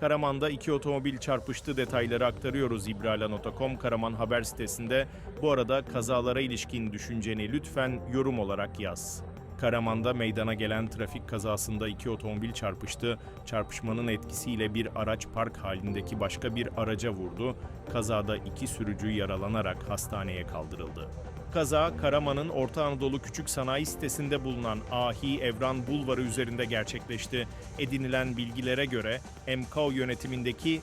Karaman'da iki otomobil çarpıştı detayları aktarıyoruz ibrala.com Karaman haber sitesinde. Bu arada kazalara ilişkin düşünceni lütfen yorum olarak yaz. Karaman'da meydana gelen trafik kazasında iki otomobil çarpıştı. Çarpışmanın etkisiyle bir araç park halindeki başka bir araca vurdu. Kazada iki sürücü yaralanarak hastaneye kaldırıldı. Kaza Karaman'ın Orta Anadolu Küçük Sanayi sitesinde bulunan Ahi Evran Bulvarı üzerinde gerçekleşti. Edinilen bilgilere göre MKO yönetimindeki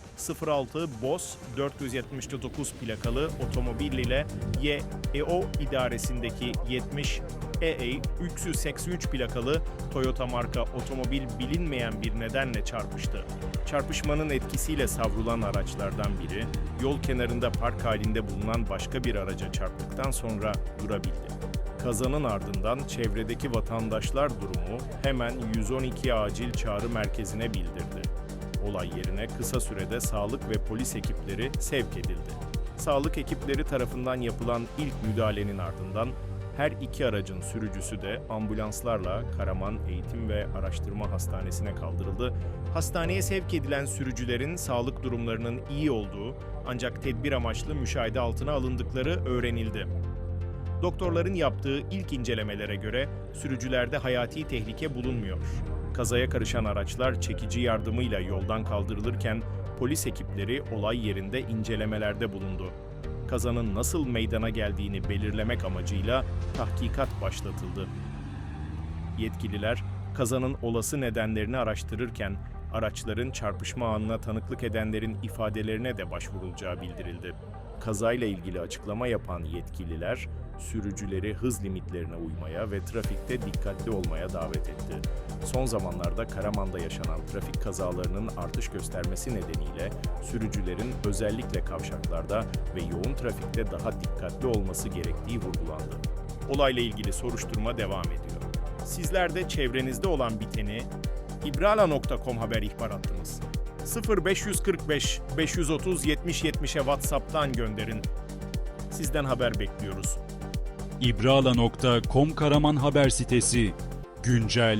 06 BOS 479 plakalı otomobil ile YEO idaresindeki 70 EE 383 plakalı Toyota marka otomobil bilinmeyen bir nedenle çarpıştı. Çarpışmanın etkisiyle savrulan araçlardan biri yol kenarında park halinde bulunan başka bir araca çarptıktan sonra durabildi. Kazanın ardından çevredeki vatandaşlar durumu hemen 112 acil çağrı merkezine bildirdi. Olay yerine kısa sürede sağlık ve polis ekipleri sevk edildi. Sağlık ekipleri tarafından yapılan ilk müdahalenin ardından her iki aracın sürücüsü de ambulanslarla Karaman Eğitim ve Araştırma Hastanesi'ne kaldırıldı. Hastaneye sevk edilen sürücülerin sağlık durumlarının iyi olduğu ancak tedbir amaçlı müşahede altına alındıkları öğrenildi. Doktorların yaptığı ilk incelemelere göre sürücülerde hayati tehlike bulunmuyor. Kazaya karışan araçlar çekici yardımıyla yoldan kaldırılırken polis ekipleri olay yerinde incelemelerde bulundu. Kazanın nasıl meydana geldiğini belirlemek amacıyla tahkikat başlatıldı. Yetkililer kazanın olası nedenlerini araştırırken araçların çarpışma anına tanıklık edenlerin ifadelerine de başvurulacağı bildirildi. Kazayla ilgili açıklama yapan yetkililer sürücüleri hız limitlerine uymaya ve trafikte dikkatli olmaya davet etti. Son zamanlarda Karaman'da yaşanan trafik kazalarının artış göstermesi nedeniyle sürücülerin özellikle kavşaklarda ve yoğun trafikte daha dikkatli olması gerektiği vurgulandı. Olayla ilgili soruşturma devam ediyor. Sizler de çevrenizde olan biteni ibrala.com haber ihbar hattımız 0545 530 70 70'e WhatsApp'tan gönderin. Sizden haber bekliyoruz. İbrala.com Karaman haber sitesi. Güncel,